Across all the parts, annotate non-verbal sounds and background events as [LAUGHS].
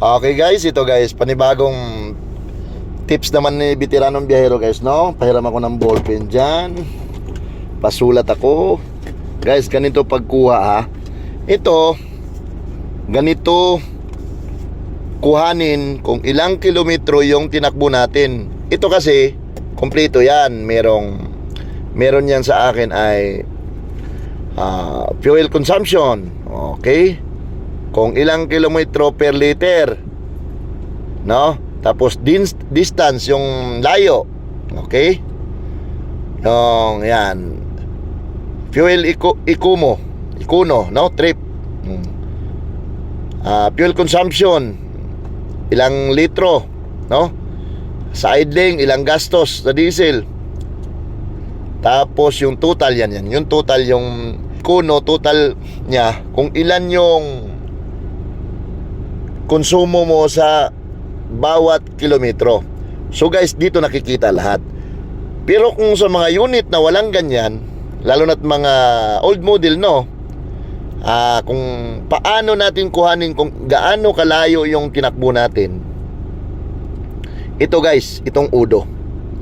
Okay guys, ito guys, panibagong tips naman ni Veteranong Biyahero guys, no? Pahiram ako ng ballpen dyan. Pasulat ako. Guys, ganito pagkuha ha. Ito, ganito kuhanin kung ilang kilometro yung tinakbo natin. Ito kasi, kompleto yan. Merong, meron yan sa akin ay ah, fuel consumption. Okay? Kung ilang kilometro per liter. No? Tapos din- distance, yung layo. Okay? Yung, yan. Fuel iku, ikumo. Ikuno, no? Trip. Ah, fuel consumption. Ilang litro, no? Sa idling, ilang gastos sa diesel. Tapos yung total yan yan. Yung total yung kuno, total niya. Kung ilan yung konsumo mo sa bawat kilometro. So guys, dito nakikita lahat. Pero kung sa mga unit na walang ganyan, lalo na't mga old model no, ah kung paano natin kuhanin kung gaano kalayo yung tinakbo natin. Ito guys, itong udo,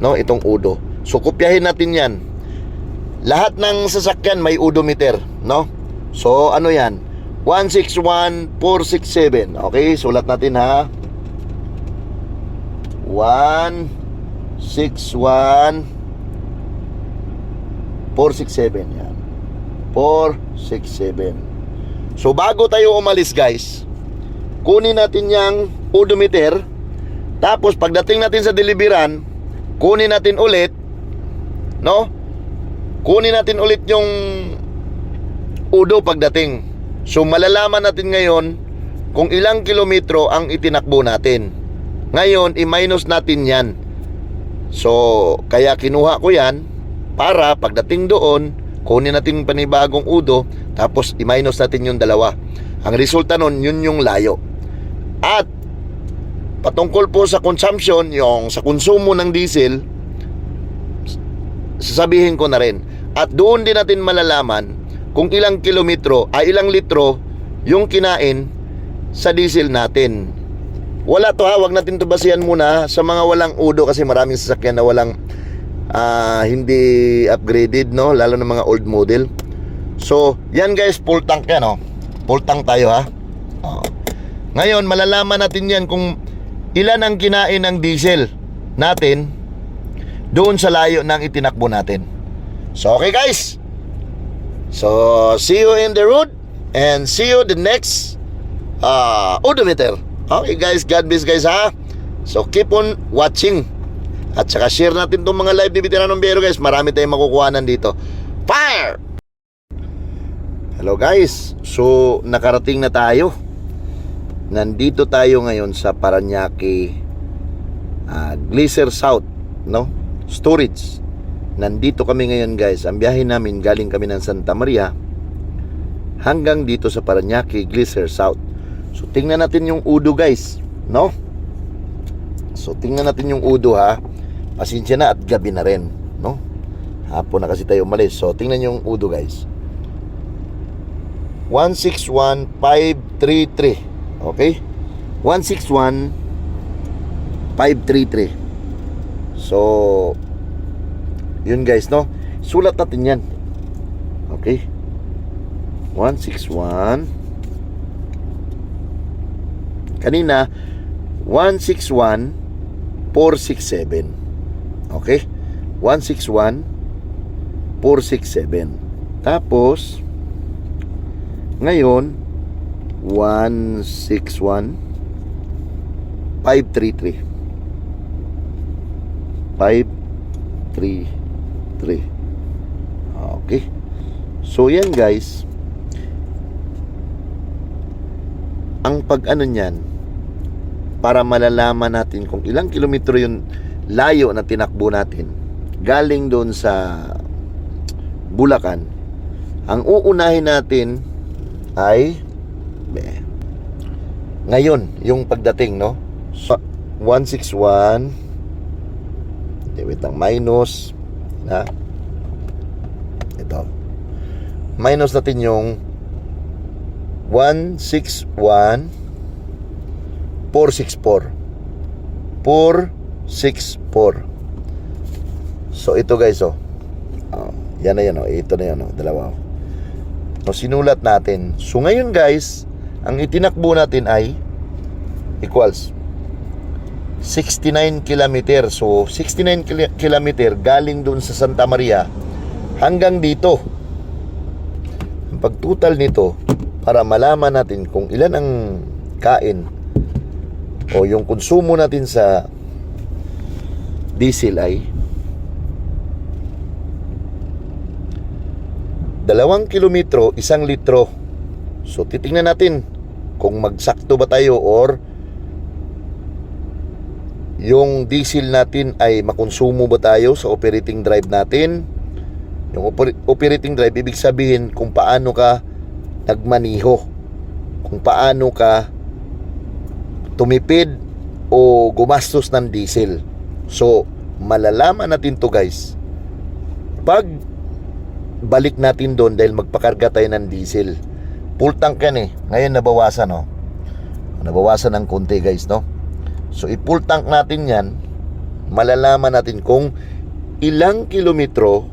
no, itong udo. So kopyahin natin 'yan. Lahat ng sasakyan may odometer, no? So ano 'yan? 161467. Okay, sulat natin ha. 161 467 yan. 467. So bago tayo umalis guys, kunin natin yung odometer. Tapos pagdating natin sa deliveran, kunin natin ulit, no? Kunin natin ulit yung udo pagdating. So malalaman natin ngayon kung ilang kilometro ang itinakbo natin. Ngayon, i-minus natin yan. So, kaya kinuha ko yan para pagdating doon, kunin natin panibagong udo, tapos i-minus natin yung dalawa. Ang resulta nun, yun yung layo. At, patungkol po sa consumption, yung sa konsumo ng diesel, sasabihin ko na rin. At doon din natin malalaman kung ilang kilometro, ay ilang litro yung kinain sa diesel natin. Wala to ha, wag natin to basihan muna sa mga walang udo kasi maraming sasakyan na walang ah, hindi upgraded no, lalo na mga old model. So, yan guys, full tank yan oh. Full tank tayo ha. Oh. Ngayon, malalaman natin yan kung ilan ang kinain ng diesel natin doon sa layo ng itinakbo natin. So, okay guys. So, see you in the road and see you the next uh, odometer. Okay guys, God bless guys ha. So, keep on watching. At saka share natin itong mga live ni Veteranong Biyero guys. Marami tayong makukuhanan dito. Fire! Hello guys. So, nakarating na tayo. Nandito tayo ngayon sa Paranaque uh, Glacier South, no? Storage. Nandito kami ngayon guys. Ang biyahe namin galing kami ng Santa Maria hanggang dito sa Paranaque Glacier South. So tingnan natin yung udo guys, no? So tingnan natin yung udo ha. Pasensya na at gabi na rin, no? Hapon na kasi tayo umalis. So tingnan yung udo guys. 161533. Okay? 161533. So yun guys, no? Sulat natin yan. Okay? 161 Kanina 161 467. Okay? 161 467. Tapos ngayon 161 533. 533. Okay. So yan guys. Ang pag-ano niyan para malalaman natin kung ilang kilometro yung layo na tinakbo natin galing doon sa Bulacan. Ang uunahin natin ay be, ngayon yung pagdating no. So, 161 Okay, wait lang. Minus na ito. Minus natin yung 161 464. 464. So ito guys oh. Oh, yan na yan oh. Ito na yan oh. Dalawa oh. So sinulat natin. So ngayon guys, ang itinakbo natin ay equals 69 kilometer. So 69 kil- kilometer galing dun sa Santa Maria hanggang dito. Ang pagtutal nito para malaman natin kung ilan ang kain o yung konsumo natin sa diesel ay dalawang kilometro, isang litro. So titingnan natin kung magsakto ba tayo or yung diesel natin ay makonsumo ba tayo sa operating drive natin. Yung oper- operating drive, ibig sabihin kung paano ka nagmaniho. Kung paano ka tumipid o gumastos ng diesel. So, malalaman natin to guys. Pag balik natin doon dahil magpakarga tayo ng diesel. Full tank yan eh. Ngayon nabawasan no. Nabawasan ng konti guys no. So i-full tank natin yan. Malalaman natin kung ilang kilometro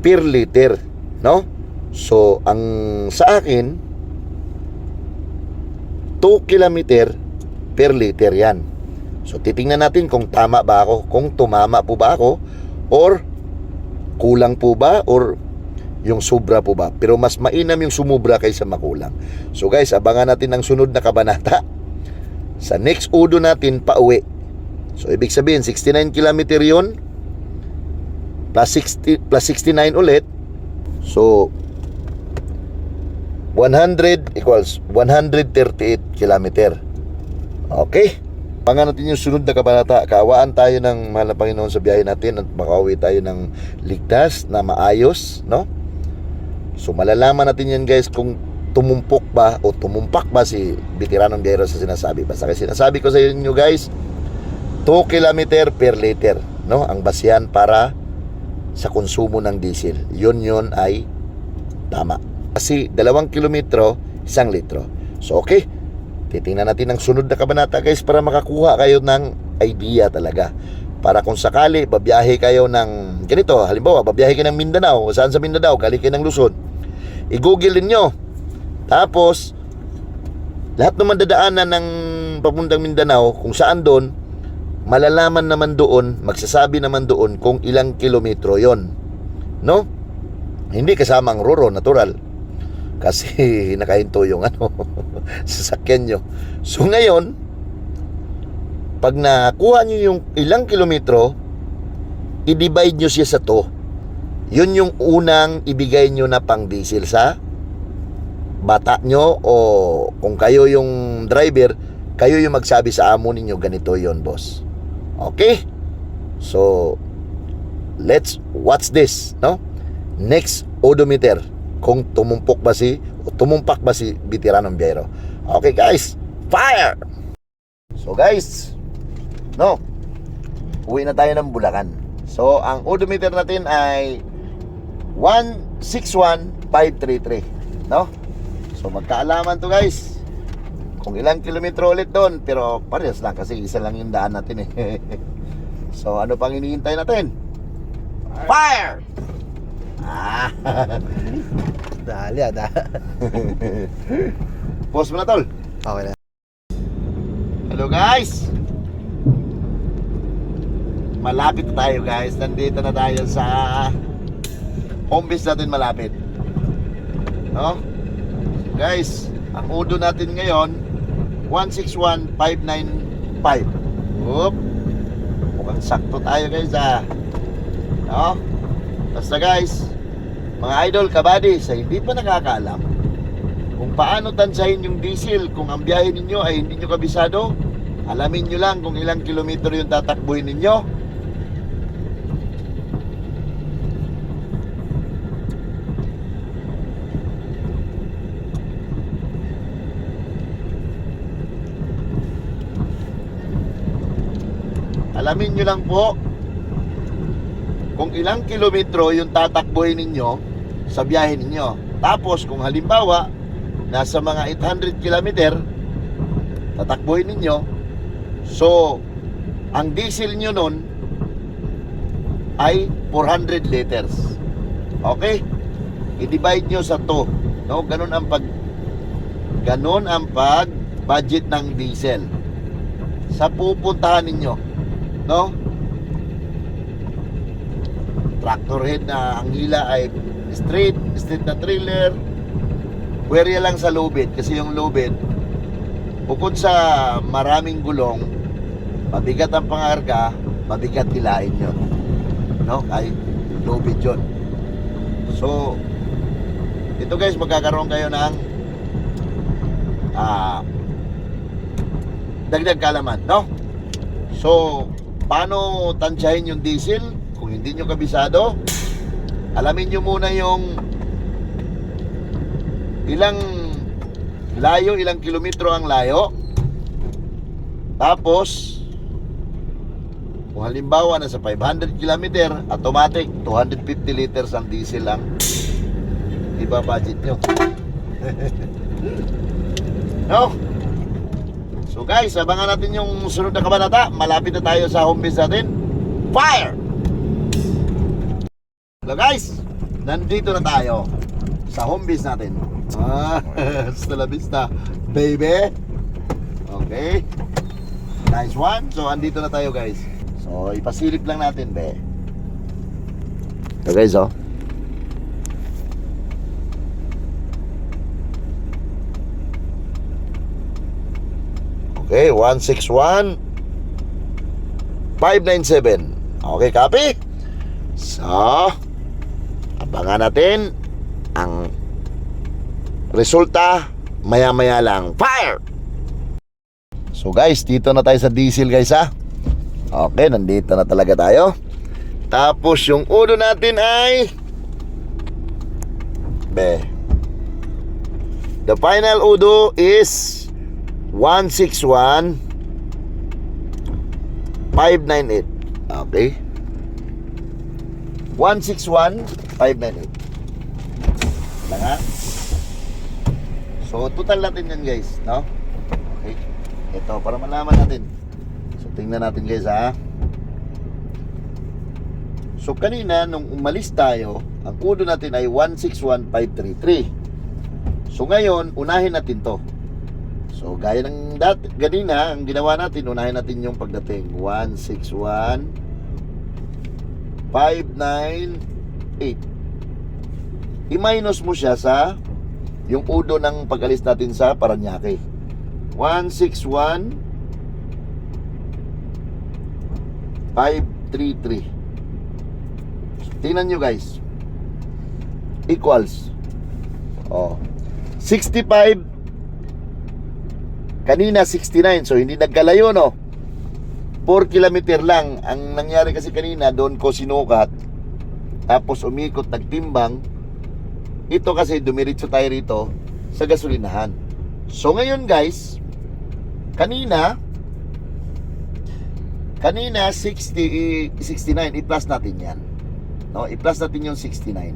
per liter no. So ang sa akin 2 kilometer per liter yan. So titingnan natin kung tama ba ako, kung tumama po ba ako or kulang po ba or yung sobra po ba? Pero mas mainam yung sumubra kaysa makulang. So guys, abangan natin ang sunod na kabanata. Sa next udo natin, pauwi. So ibig sabihin, 69 kilometer yon plus, 60, plus 69 ulit. So 100 equals 138 kilometer. Okay? Pangan natin yung sunod na kabanata. Kaawaan tayo ng mahal na Panginoon sa biyahe natin at makauwi tayo ng ligtas na maayos, no? So malalaman natin yan guys kung tumumpok ba o tumumpak ba si Veteranong Biyero sa sinasabi. Basta kasi sinasabi ko sa inyo guys, 2 kilometer per liter, no? Ang basihan para sa konsumo ng diesel. Yun yun ay tama. Kasi dalawang kilometro, isang litro. So okay, titingnan natin ang sunod na kabanata guys para makakuha kayo ng idea talaga. Para kung sakali, babiyahe kayo ng ganito, halimbawa, babiyahe kayo ng Mindanao, saan sa Mindanao, galing kayo ng Luzon. I-google ninyo. Tapos, lahat ng mandadaanan ng papuntang Mindanao, kung saan doon, malalaman naman doon, magsasabi naman doon kung ilang kilometro yon No? Hindi kasama ang Roro, natural. Kasi [LAUGHS] nakahinto yung ano, [LAUGHS] sasakyan nyo. So ngayon, pag nakuha nyo yung ilang kilometro, i-divide nyo siya sa to. Yun yung unang ibigay nyo na pang diesel sa bata nyo o kung kayo yung driver, kayo yung magsabi sa amo ninyo, ganito yon boss. Okay? So, let's watch this, no? Next odometer kung tumumpok ba si o tumumpak ba si Veteranong Biyero. Okay guys, fire! So guys, no, uwi na tayo ng Bulacan. So ang odometer natin ay 161533, no? So magkaalaman to guys. Kung ilang kilometro ulit doon, pero parehas lang kasi isa lang yung daan natin eh. [LAUGHS] so ano pang hinihintay natin? Fire! Ah. [LAUGHS] Dali ah, da. [LAUGHS] Pause mo na tol. Okay na. Hello guys! Malapit na tayo guys. Nandito na tayo sa home base natin malapit. No? Guys, ang udo natin ngayon 161595. Oop. Mukhang sakto tayo guys ah. No? Basta guys, mga idol kabady sa hindi pa nakakaalam kung paano tansahin yung diesel kung ang biyahe ninyo ay hindi nyo kabisado alamin nyo lang kung ilang kilometro yung tatakbuhin ninyo alamin nyo lang po kung ilang kilometro yung tatakbuhin ninyo sa biyahe ninyo. Tapos kung halimbawa nasa mga 800 kilometer tatakbuhin ninyo. So, ang diesel nyo nun ay 400 liters. Okay? I-divide nyo sa 2. No? Ganun ang pag ganun ang pag budget ng diesel sa pupuntahan ninyo. No? Tractor head na ang hila ay straight, straight na trailer. Pwerya lang sa lubid kasi yung lubid bukod sa maraming gulong, mabigat ang pangarga, mabigat hilain yun. No? Ay lubid yun. So, ito guys, magkakaroon kayo ng ah, dagdag kalaman, no? So, paano tansyahin yung diesel? Kung hindi nyo kabisado, alamin nyo muna yung ilang layo, ilang kilometro ang layo. Tapos, kung halimbawa na sa 500 kilometer, automatic 250 liters ang diesel lang. Iba budget nyo. [LAUGHS] no? So guys, abangan natin yung sunod na kabanata. Malapit na tayo sa home base natin. Fire! Hello guys, nandito na tayo sa home base natin. Ah, [LAUGHS] hasta la vista, baby. Okay. Nice one. So, andito na tayo guys. So, ipasilip lang natin, be. Ito guys, oh. Okay, 161 597. Okay, copy? So, abangan natin ang resulta maya-maya lang. Fire! So guys, dito na tayo sa diesel guys ha. Okay, nandito na talaga tayo. Tapos yung uno natin ay Be. The final udo is 161 598. Okay. 161 598. Lang ha? So, total natin yan guys, no? Okay. Ito, para malaman natin. So, tingnan natin guys, ha? So, kanina, nung umalis tayo, ang kudo natin ay 161533. So, ngayon, unahin natin to. So, gaya ng dat ganina, ang ginawa natin, unahin natin yung pagdating. 161 598. I-minus mo siya sa yung udo ng pag-alis natin sa Paranaque. 161 533. Tingnan nyo guys. Equals. Oh. 65 kanina 69 so hindi nagkalayo no 4 kilometer lang ang nangyari kasi kanina doon ko sinukat tapos umikot nagtimbang ito kasi dumiritso tayo rito sa gasolinahan. So ngayon guys, kanina kanina 60 i- 69 i-plus natin 'yan. No, i-plus natin yung 69.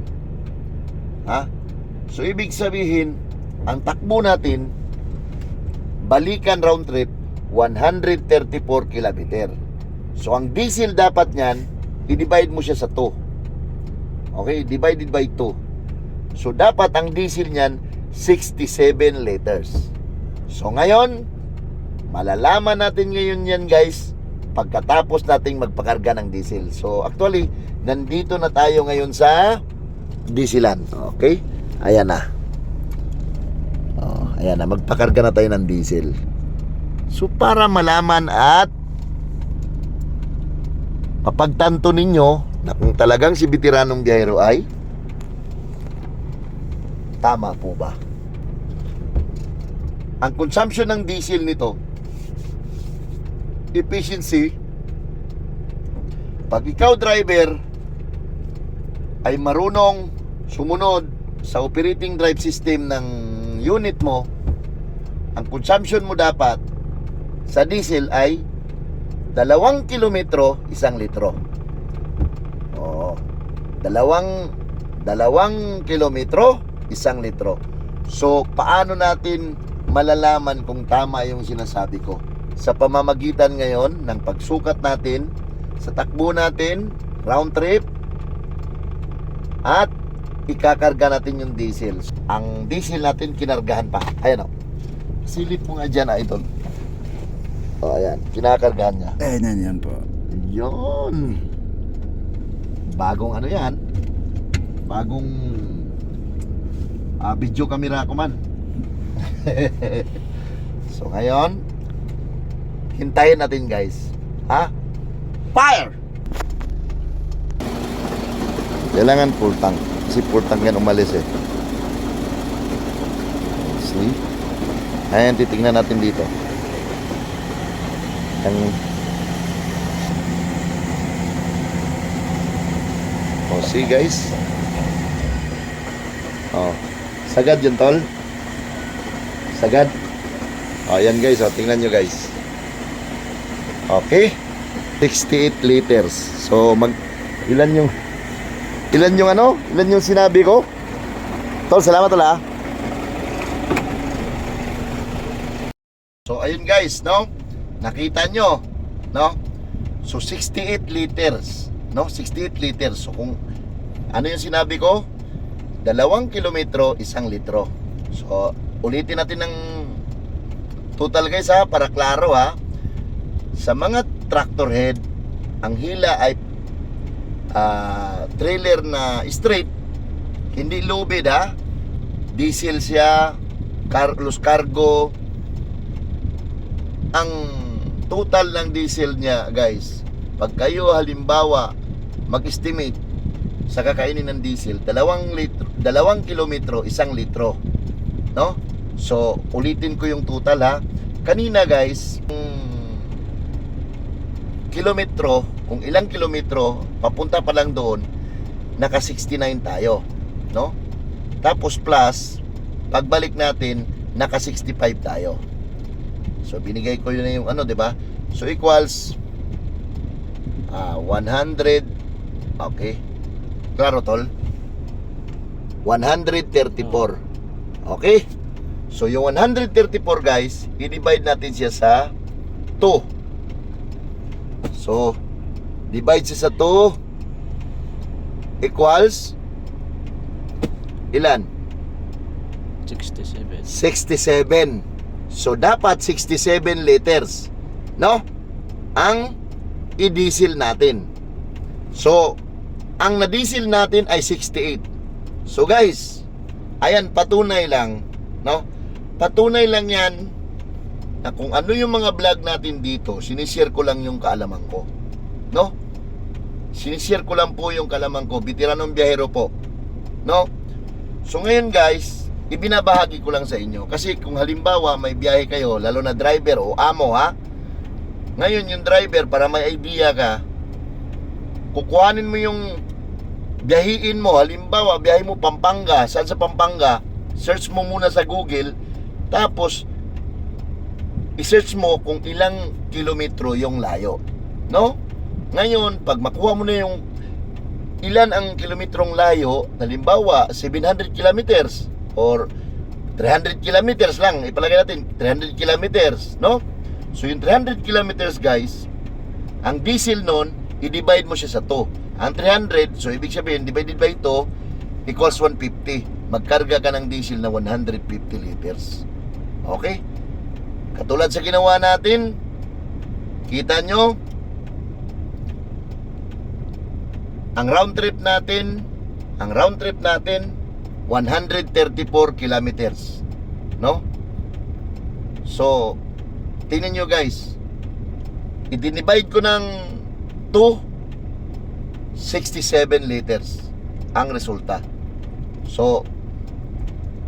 Ha? So ibig sabihin, ang takbo natin balikan round trip 134 kilometer. So ang diesel dapat niyan, i-divide mo siya sa 2. Okay, divided by 2. So dapat ang diesel niyan 67 liters. So ngayon, malalaman natin ngayon yan guys pagkatapos nating magpakarga ng diesel. So actually, nandito na tayo ngayon sa dieselan. Okay? Ayan na. Ayan na, magpakarga na tayo ng diesel. So para malaman at mapagtanto ninyo na kung talagang si Bitiranong Biyahero ay tama po ba? Ang consumption ng diesel nito efficiency pag ikaw driver ay marunong sumunod sa operating drive system ng unit mo ang consumption mo dapat sa diesel ay dalawang kilometro isang litro oo dalawang dalawang kilometro isang litro so paano natin malalaman kung tama yung sinasabi ko. Sa pamamagitan ngayon ng pagsukat natin, sa takbo natin, round trip, at ikakarga natin yung diesel. Ang diesel natin kinargahan pa. Ayan o. Silip mo nga dyan, idol. O, ayan. Kinakargahan niya. Eh, yan yan po. Yun. Bagong ano yan? Bagong ah, video camera ko man. [LAUGHS] so ngayon, hintayin natin guys. Ha? Fire! Kailangan full tank. Kasi full tank yan umalis eh. See? Ayan, titignan natin dito. Ang Oh, see guys. Oh. Sagad yun, tol. Sagad. Oh, yan guys. Oh, tingnan nyo guys. Okay. 68 liters. So, mag... Ilan yung... Ilan yung ano? Ilan yung sinabi ko? Tol, salamat tol ah. So, ayun guys, no? Nakita nyo, no? So, 68 liters. No? 68 liters. So, kung ano yung sinabi ko, dalawang kilometro, isang litro. So, ulitin natin ng total guys ha, para klaro ha. Sa mga tractor head, ang hila ay ah, trailer na straight, hindi lubid ha. Diesel siya, car cargo. Ang total ng diesel niya guys, pag kayo halimbawa mag-estimate sa kakainin ng diesel, dalawang litro, dalawang kilometro, isang litro. No? So, ulitin ko yung total ha. Kanina guys, mm, kilometro, kung ilang kilometro, papunta pa lang doon, naka 69 tayo. No? Tapos plus, pagbalik natin, naka 65 tayo. So, binigay ko yun na yung ano, di ba? So, equals ah 100 Okay. Klaro, tol? 134. Okay? So, yung 134, guys, i-divide natin siya sa 2. So, divide siya sa 2 equals ilan? 67. 67. So, dapat 67 liters. No? Ang i-diesel natin. So, ang na-diesel natin ay 68. So, guys, ayan, patunay lang. No? Patunay lang yan na kung ano yung mga vlog natin dito, sinishare ko lang yung kaalaman ko. No? Sinishare ko lang po yung kaalaman ko. Bitiranong biyahero po. No? So ngayon guys, ibinabahagi ko lang sa inyo. Kasi kung halimbawa may biyahe kayo, lalo na driver o amo ha, ngayon yung driver para may idea ka, kukuhanin mo yung biyahiin mo, halimbawa biyahe mo Pampanga, saan sa Pampanga, search mo muna sa Google, tapos i-search mo kung ilang kilometro yung layo. No? Ngayon, pag makuha mo na yung ilan ang kilometrong layo, halimbawa 700 kilometers or 300 kilometers lang, ipalagay natin 300 kilometers, no? So yung 300 kilometers guys, ang diesel nun, i-divide mo siya sa 2. Ang 300, so ibig sabihin, divided by 2 equals 150. Magkarga ka ng diesel na 150 liters. Okay? Katulad sa ginawa natin, kita nyo, ang round trip natin, ang round trip natin, 134 kilometers. No? So, tingnan nyo guys, i-divide ko ng 2, 67 liters ang resulta. So,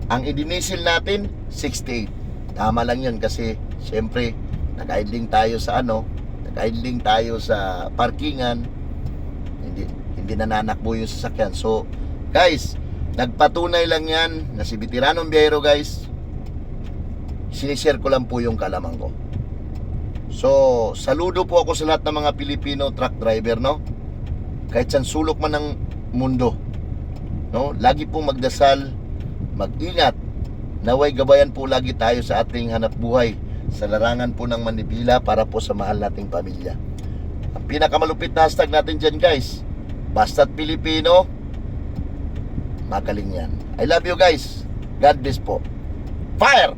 ang idinisil natin, 68. Tama lang yun kasi, syempre, nag-idling tayo sa ano, nag-idling tayo sa parkingan, hindi, hindi nananakbo yung sasakyan. So, guys, Nagpatunay lang yan na si Veteranong Biyero guys, sinishare ko lang po yung kalaman ko. So, saludo po ako sa lahat ng mga Pilipino truck driver, no? Kahit saan sulok man ng mundo, no? Lagi pong magdasal, mag-ingat, naway gabayan po lagi tayo sa ating hanap buhay sa larangan po ng Manibila para po sa mahal nating pamilya. Ang pinakamalupit na hashtag natin dyan guys, basta't Pilipino, Magaling yan. I love you guys. God bless po. Fire!